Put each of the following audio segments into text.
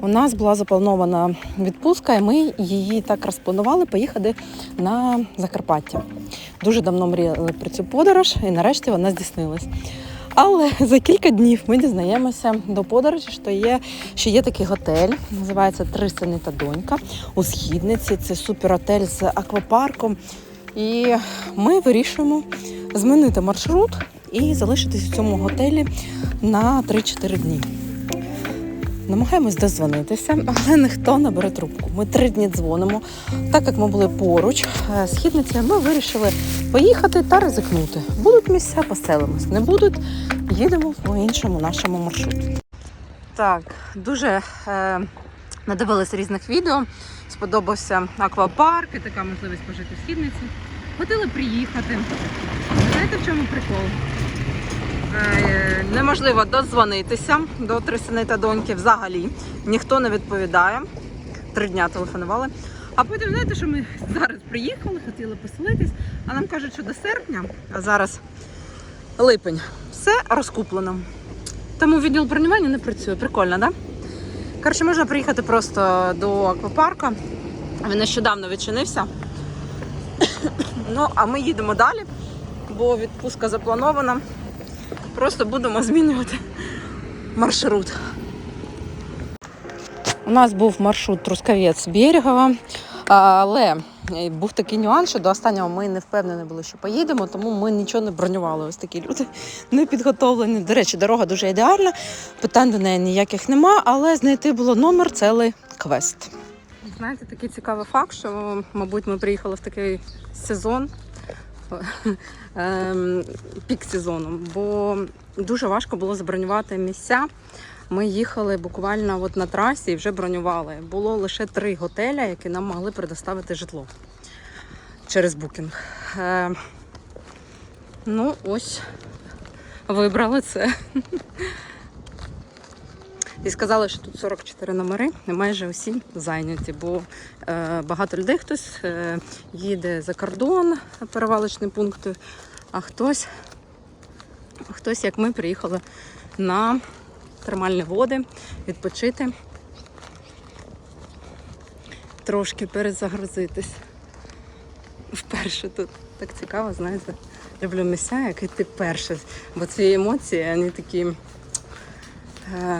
У нас була запланована відпустка, і ми її так розпланували поїхати на Закарпаття. Дуже давно мріяли про цю подорож, і нарешті вона здійснилась. Але за кілька днів ми дізнаємося до подорожі, що є, що є такий готель, називається Три сини та донька у східниці. Це суперотель з аквапарком. І ми вирішуємо змінити маршрут і залишитись в цьому готелі на 3-4 дні. Намагаємось дозвонитися, але ніхто не бере трубку. Ми три дні дзвонимо. Так як ми були поруч е, з східницею, ми вирішили поїхати та ризикнути. Будуть місця, поселимось. Не будуть, їдемо по іншому нашому маршруту. Так, дуже е, надивилися різних відео. Сподобався аквапарк і така можливість пожити в східниці. Хотіли приїхати. Знаєте, в чому прикол? Е, неможливо додзвонитися до трисини та доньки взагалі. Ніхто не відповідає. Три дня телефонували. А потім, знаєте, що ми зараз приїхали, хотіли поселитись, а нам кажуть, що до серпня, а зараз липень, все розкуплено. Тому відділ бронювання не працює. Прикольно, так? Да? Коротше, можна приїхати просто до аквапарка. Він нещодавно відчинився. ну, а ми їдемо далі, бо відпустка запланована. Просто будемо змінювати маршрут. У нас був маршрут Трускавець Берегова, але був такий нюанс, що до останнього ми не впевнені були, що поїдемо, тому ми нічого не бронювали. Ось такі люди не підготовлені. До речі, дорога дуже ідеальна, питань до неї ніяких нема, але знайти було номер цілий квест. Знаєте, такий цікавий факт, що, мабуть, ми приїхали в такий сезон. ем, Пік сезону, бо дуже важко було забронювати місця. Ми їхали буквально от на трасі і вже бронювали. Було лише три готеля, які нам могли предоставити житло через букінг. Е, ну, ось вибрали це. І сказали, що тут 44 номери, майже усі зайняті, бо е, багато людей хтось е, їде за кордон, перевалочні пункти, а хтось, хтось, як ми, приїхали на термальні води відпочити, трошки перезагрузитись. Вперше тут так цікаво, знаєте, люблю місця, які ти перше, бо ці емоції, вони такі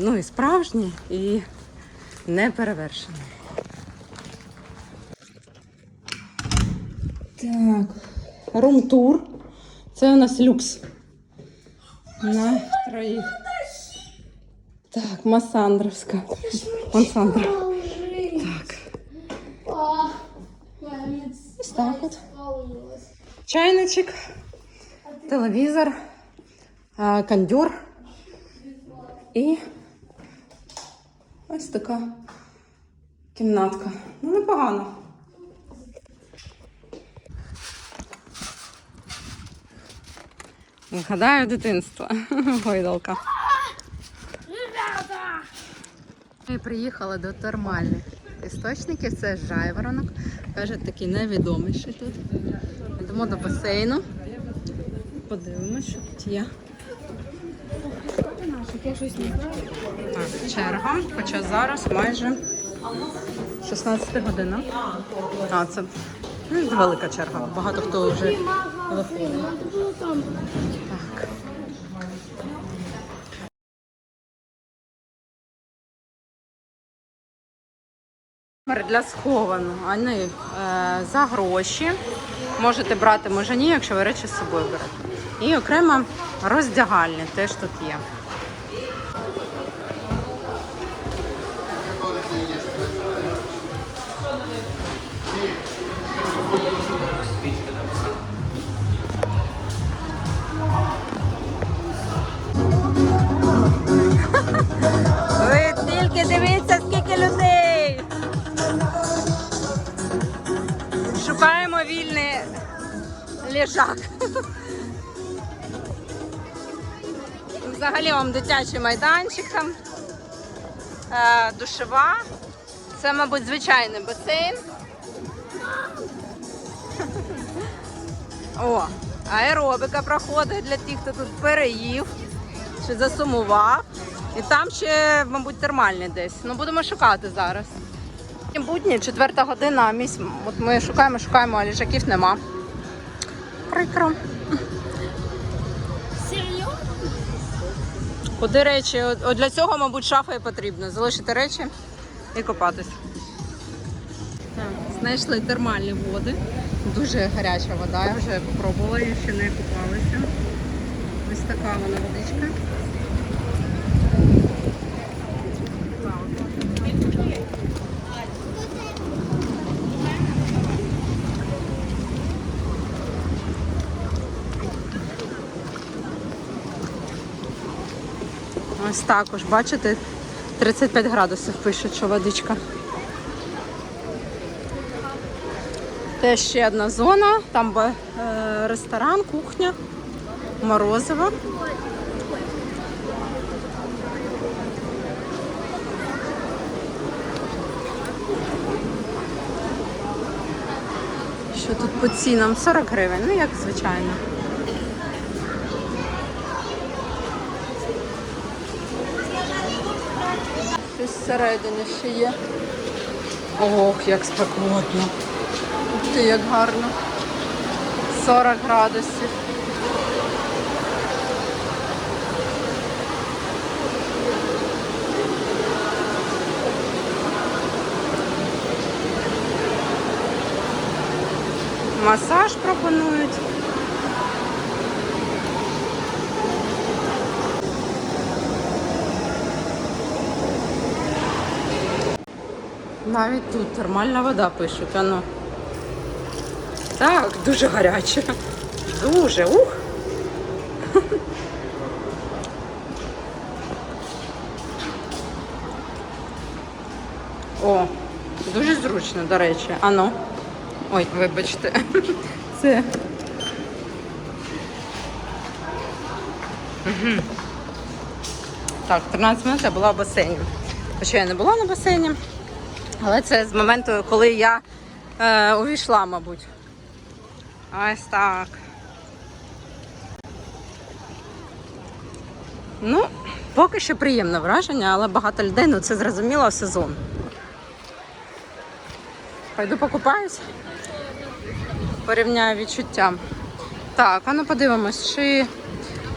ну, і справжні, і неперевершені. Так, рум-тур. Це у нас люкс. На троїх. Так, Масандровська. Масандра. Так. Ось так от. Чайничок, телевізор, а, кондьор і ось така кімнатка. Ну, непогано. Гадаю, дитинство. Гойдалка. Ми приїхали до термальних істочників. Це жайворонок. Кажуть, такий невідоміший тут. Йдемо до басейну. Подивимось, що тут є. Черга, хоча зараз майже 16 година. А, це ну, велика черга. Багато хто вже виходить. Так. Для сховану. Вони е, за гроші. Можете брати може ні, якщо ви речі з собою берете. І окремо роздягальні теж тут є. Ви тільки дивіться, скільки людей. Шукаємо вільний лежак. Взагалі вам дитячий майданчик там, е, душева. Це, мабуть, звичайний басейн. О, аеробика проходить для тих, хто тут переїв чи засумував. І там ще, мабуть, термальний десь. Ну будемо шукати зараз. Будні, четверта година, місць. От ми шукаємо, шукаємо, а ліжаків нема. Прикро. Куди речі? От от для цього, мабуть, шафа і потрібно. Залишити речі і копатись. Так, знайшли термальні води. Дуже гаряча вода, я вже попробувала, я ще не купалася. Ось така вона водичка. Ось також, бачите, 35 градусів пише, що водичка. Те ще одна зона, там е, ресторан, кухня, морозиво. Що тут по цінам? 40 гривень, ну як звичайно. Щось всередині ще є. Ох, як спекотно. Ух ти, як гарно. 40 градусів. Масаж пропонують. Навіть тут термальна вода пишуть, ано. Так, дуже гаряче. Дуже, ух. О, дуже зручно, до речі. Ано. Ой, вибачте. Це. Так, 13 минут я була в басейні. Хоча я не була на басейні. Але це з моменту, коли я е, увійшла, мабуть. Ось так. Ну, поки що приємне враження, але багато людей, ну це зрозуміло сезон. Пойду покупаюсь. Порівняю відчуття. Так, а ну подивимось, чи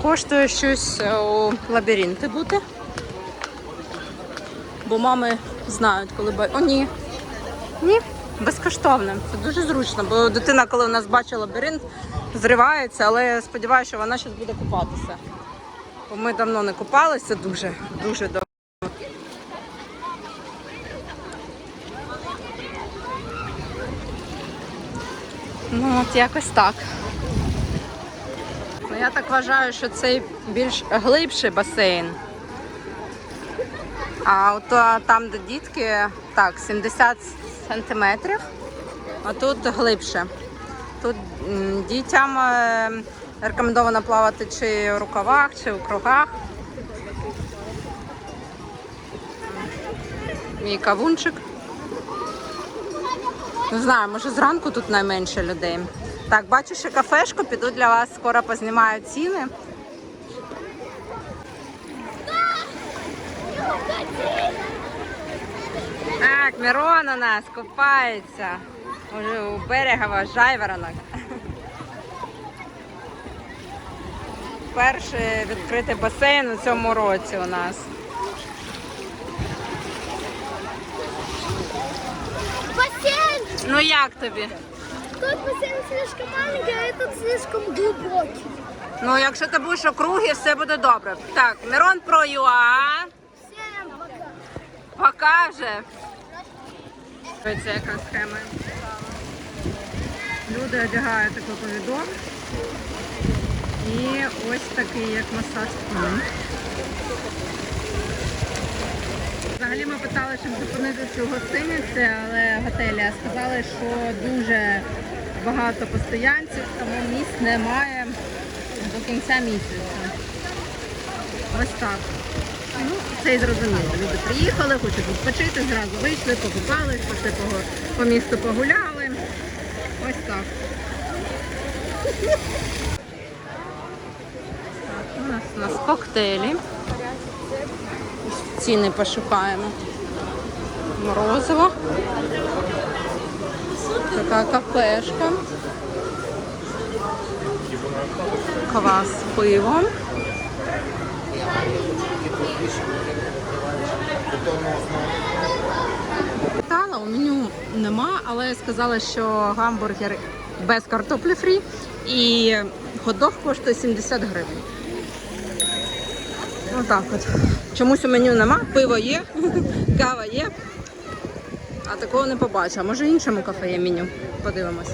коштує щось у лабіринти бути. Бо мами знають, коли ба... О, ні. Ні, безкоштовно. Це дуже зручно, бо дитина, коли у нас бачить лабіринт, зривається, але я сподіваюся, що вона зараз буде купатися. Бо ми давно не купалися дуже, дуже давно. Ну, от якось так. Ну, я так вважаю, що цей більш глибший басейн. А от там, де дітки, так, 70 сантиметрів, а тут глибше. Тут дітям е, рекомендовано плавати чи у рукавах, чи у кругах. Мій кавунчик. Не знаю, може зранку тут найменше людей. Так, бачу ще кафешку, піду для вас, скоро познімаю ціни. Так, Мирон у нас купається. Уже у берега жайворонок. Перший відкритий басейн у цьому році у нас. Бассейн! Ну як тобі? Тот бассейн слишком маленький, а этот слишком глубокий. Ну, якщо ти будеш округи, все буде добре. Так, Мирон про ЮА. Покаже. Дивіться, яка схема. Люди одягають такий повідок. І ось такий, як масаж спини. Взагалі ми питали, щоб зупинитися у гостиниці, але готелі сказали, що дуже багато постоянців, тому місць немає до кінця місяця. Ось так. Ну, це і зрозуміло. Люди приїхали, хочуть відпочити, зразу вийшли, покупались, пішли по, по місту погуляли. Ось так. У нас у нас коктейлі. ціни пошукаємо. Морозиво. Така кафешка. Квас пивом. Питала, у меню нема, але сказала, що гамбургер без картоплі фрі і хот-дог коштує 70 гривень. Отак от. Чомусь у меню нема, пиво є, кава є. А такого не побачу. А може іншому кафе є меню. Подивимось.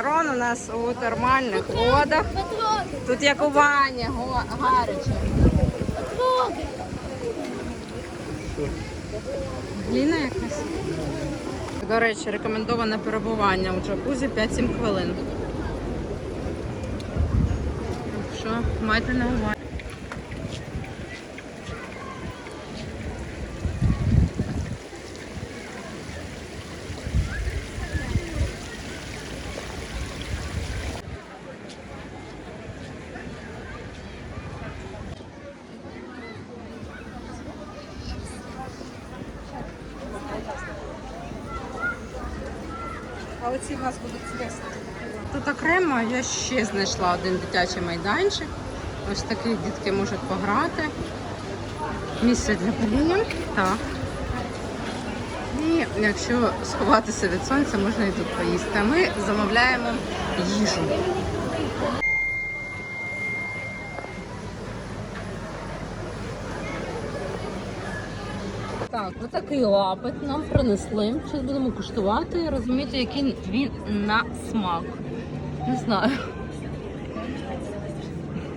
Мирон у нас у термальних водах. Тут як у ванні, гаряче. Гліна якась. До речі, рекомендоване перебування у джакузі 5-7 хвилин. Що, майте на увазі. А оці в нас будуть звісно. Тут окремо я ще знайшла один дитячий майданчик. Ось такі дітки можуть пограти. Місце для паління. Так. І якщо сховатися від сонця, можна і тут поїсти. А ми замовляємо їжу. Так, ось такий лапоть нам принесли. Зараз будемо куштувати і розуміти, який він на смак. Не знаю.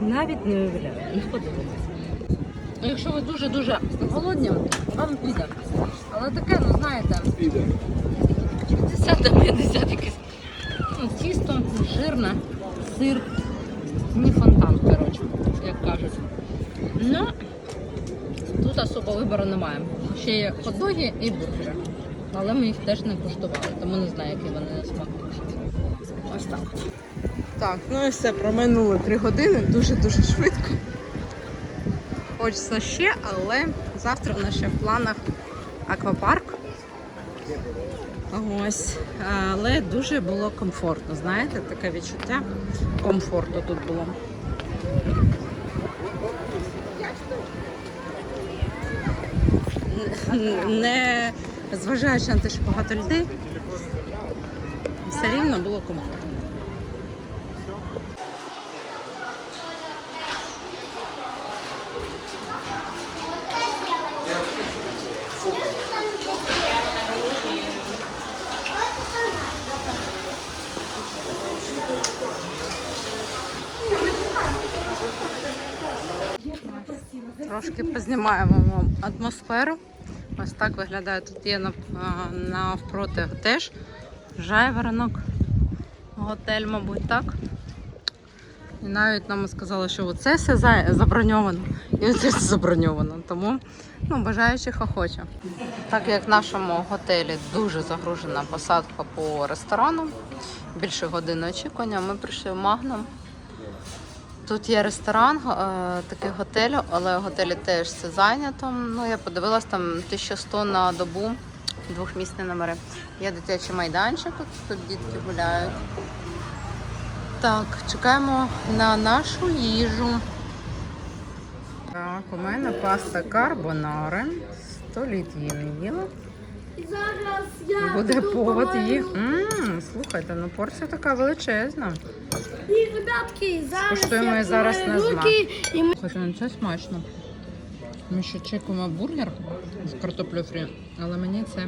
Навіть не подобається. Якщо ви дуже-дуже голодні, вам піде. Але таке, ну знаєте, 50-50 якесь. Ну, тісто, жирне, сир, не фонтан, коротше, як кажуть. Ну, Тут особо вибору немає. Ще є хот-доги і бургери. Але ми їх теж не куштували, тому не знаю, які вони на смак. Ось так. Так, ну і все, проминули три години, дуже-дуже швидко. Хочеться ще, але завтра в нас ще в планах аквапарк. Ось. Але дуже було комфортно, знаєте, таке відчуття комфорту тут було. Не зважаючи на те, що багато людей, все рівно було комфортно. Трошки познімаємо вам атмосферу. Ось так виглядає. Тут є навпроти теж жайворонок. Готель, мабуть, так. І навіть нам сказали, що оце все заброньовано і оце все заброньовано. Тому ну, бажаючих охоче. Так як в нашому готелі дуже загружена посадка по ресторану, більше години очікування, ми прийшли в Магнум. Тут є ресторан, е, такий готель, але готелі теж все зайнято. Ну, я подивилась там 1100 на добу, двохмісні номери. Є дитячий майданчик, тут дітки гуляють. Так, чекаємо на нашу їжу. Так, у мене паста карбонаре. 100 літ її не їла. Зараз я Буде повод її. Ммм, слухайте, ну порція така величезна. І видатки. Зараз Скуштуємо і зараз не знаю. і ми Слухайте, ну це смачно. Ми ще чекаємо бургер з картоплею фрі, але мені це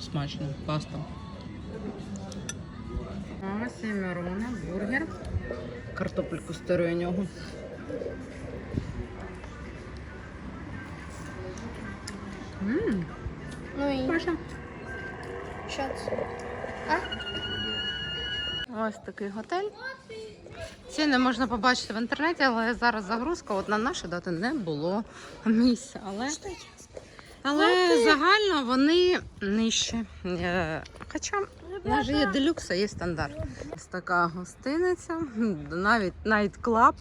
смачно. Паста. Ось і бургер. Картопельку стару у нього. Ммм, Ну і Боже. що це? Ось такий готель. Ціни можна побачити в інтернеті, але зараз загрузка. От на наші дати не було місця. Але, але загально вони нижче. Е, Хоча в є делюкс, а є стандарт. Ось така гостиниця, навіть навіть клаб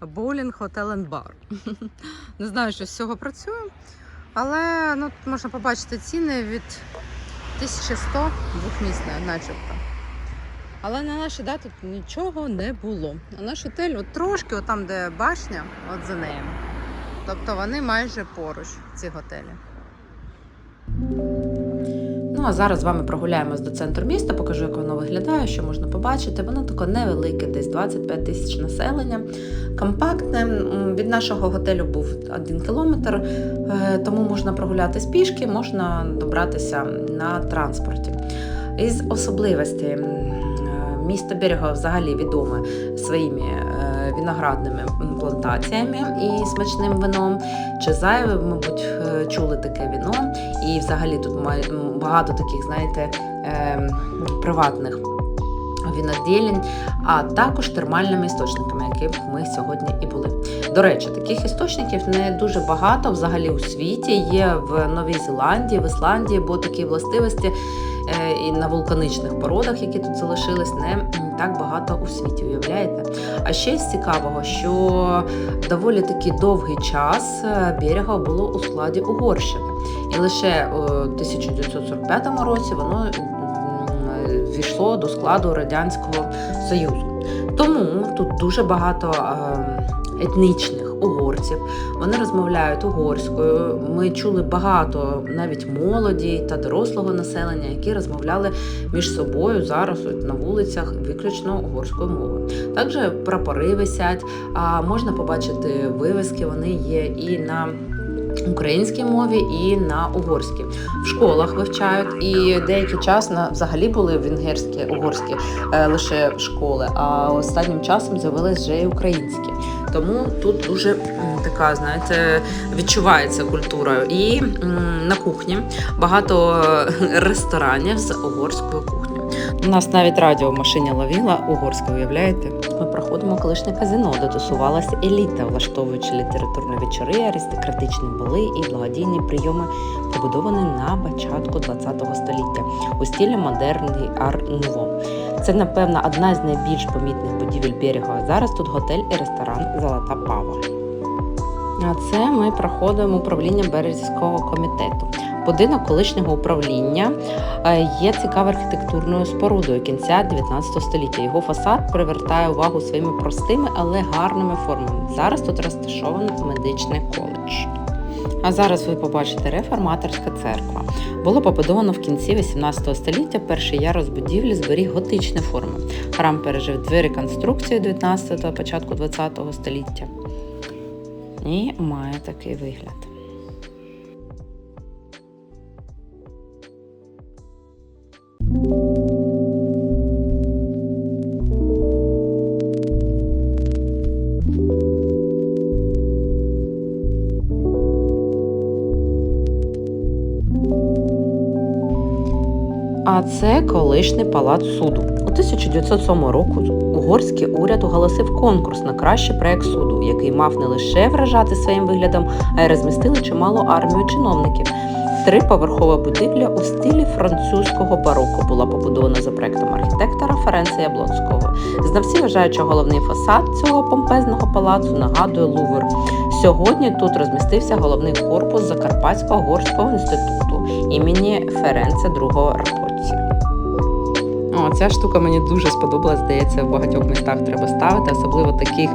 Bowling Hotel and Bar. Не знаю, що з цього працює, але ну, можна побачити ціни від 1100 двохмісне, начебто. Але на наші даті тут нічого не було. А наш готель от трошки, от там, де башня, от за нею. Тобто вони майже поруч, ці готелі. Ну а зараз з вами прогуляємось до центру міста, покажу, як воно виглядає, що можна побачити. Воно таке невелике, десь 25 тисяч населення, компактне. Від нашого готелю був один кілометр, е, тому можна прогулятись пішки, можна добратися на транспорті. Із особливостей е, місто Берега взагалі відоме своїми виноградними плантаціями і смачним вином. Чи зайве, мабуть, е, чули таке віно. І взагалі тут багато таких, знаєте, е, приватних віноділень, а також термальними істочниками, які ми сьогодні і були. До речі, таких істочників не дуже багато взагалі у світі. Є в Новій Зеландії, в Ісландії, бо такі властивості і на вулканичних породах, які тут залишились, не так багато у світі. Уявляєте? А ще з цікавого, що доволі таки довгий час е, берега було у складі Угорщини. І лише у 1945 році воно м, ввійшло до складу Радянського Союзу. Тому тут дуже багато е, етнічних угорців. Вони розмовляють угорською. Ми чули багато навіть молоді та дорослого населення, які розмовляли між собою зараз на вулицях виключно угорською мовою. Також прапори висять, а можна побачити вивіски. Вони є і на українській мові, і на угорській. В школах вивчають, і деякий час на взагалі були венгерські, угорські е, лише школи. А останнім часом з'явились вже і українські. Тому тут дуже така, знаєте, відчувається культура. І на кухні багато е, ресторанів з угорською кухнею. У нас навіть радіо в машині ловіла угорською, уявляєте? Ми проходимо колишнє казино, де тусувалася еліта, влаштовуючи літературні вечори, аристократичні бали і благодійні прийоми, побудовані на початку ХХ століття у стилі модерний ар-нуво. Це, напевно, одна з найбільш помітних будівель берега. Зараз тут готель і ресторан Золота Пава. А це ми проходимо управління Березького комітету. Будинок колишнього управління е, є цікавою архітектурною спорудою кінця 19 століття. Його фасад привертає увагу своїми простими, але гарними формами. Зараз тут розташований медичний коледж. А зараз ви побачите реформаторська церква. Було побудовано в кінці 18 століття. Перший ярус будівлі зберіг готичні форми. Храм пережив дві реконструкції 19 та початку 20 століття. І має такий вигляд. А це колишній палац суду. У 1907 року угорський уряд оголосив конкурс на кращий проект суду, який мав не лише вражати своїм виглядом, а й розмістили чималу армію чиновників. Триповерхова будівля у стилі французького бароко була побудована за проектом архітектора Ференца Яблонського. Знавці вважають, що головний фасад цього помпезного палацу нагадує Лувр. Сьогодні тут розмістився головний корпус Закарпатського горського інституту імені Ференца II Рапоці. Ця штука мені дуже сподобалась. Здається, в багатьох містах треба ставити, особливо таких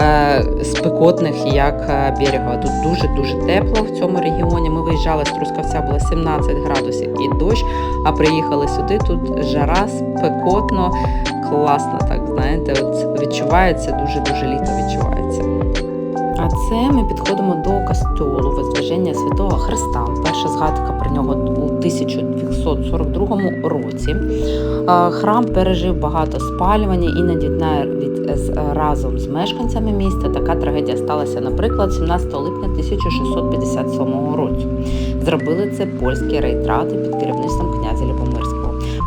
е, спекотних, як е, Берега. Тут дуже дуже тепло в цьому регіоні. Ми виїжджали з Трускавця, було 17 градусів і дощ. А приїхали сюди. Тут жара спекотно, класно. Так знаєте, от відчувається дуже дуже літо відчувається. А це ми підходимо до костьолу Воздвиження Святого Христа. Перша згадка про нього у 1242 році. Храм пережив багато спалювання, іноді навіть разом з мешканцями міста. Така трагедія сталася, наприклад, 17 липня 1657 року. Зробили це польські рейтрати під керівництвом князя Любомирського.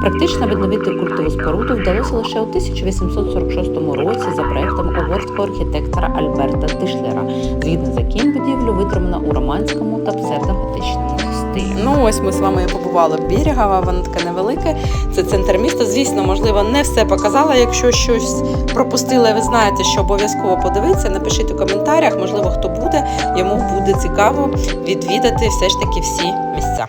Практично відновити культову споруду вдалося лише у 1846 році за проектом угорського архітектора Альберта Тишлера, згідно з яким будівлю витримано у романському та псевдоготичному стилі. Ну ось ми з вами побували в Бірігава, воно таке невелике. Це центр міста. Звісно, можливо, не все показала. Якщо щось пропустила, ви знаєте, що обов'язково подивитися. Напишіть у коментарях. Можливо, хто буде, йому буде цікаво відвідати все ж таки всі місця.